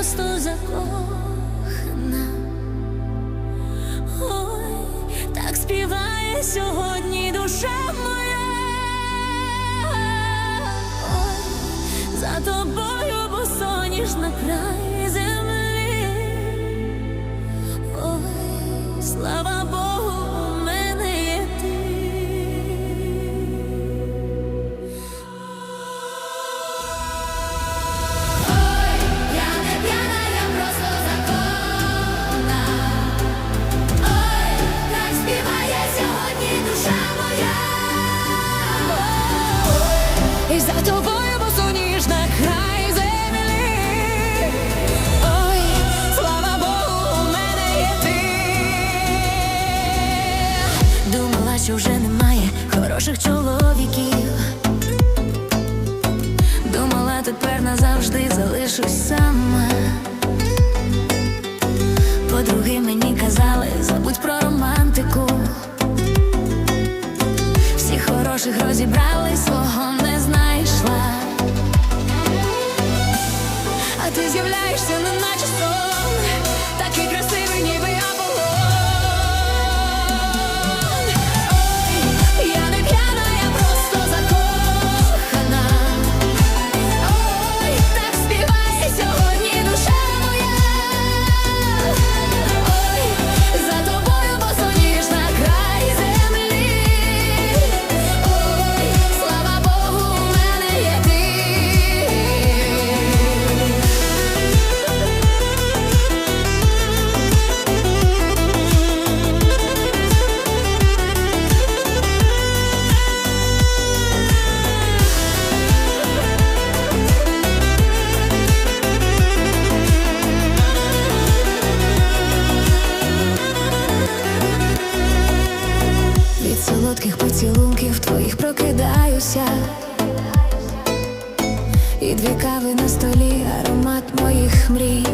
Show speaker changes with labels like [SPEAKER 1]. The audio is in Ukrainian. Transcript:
[SPEAKER 1] просто закохана. Ой, так співає сьогодні душа моя, Ой, за тобою бо соняш край землі. що вже немає хороших чоловіків. Думала, тепер назавжди залишусь сама, подруги мені. своїх прокидаюся, і дві кави на столі, аромат моїх мрій.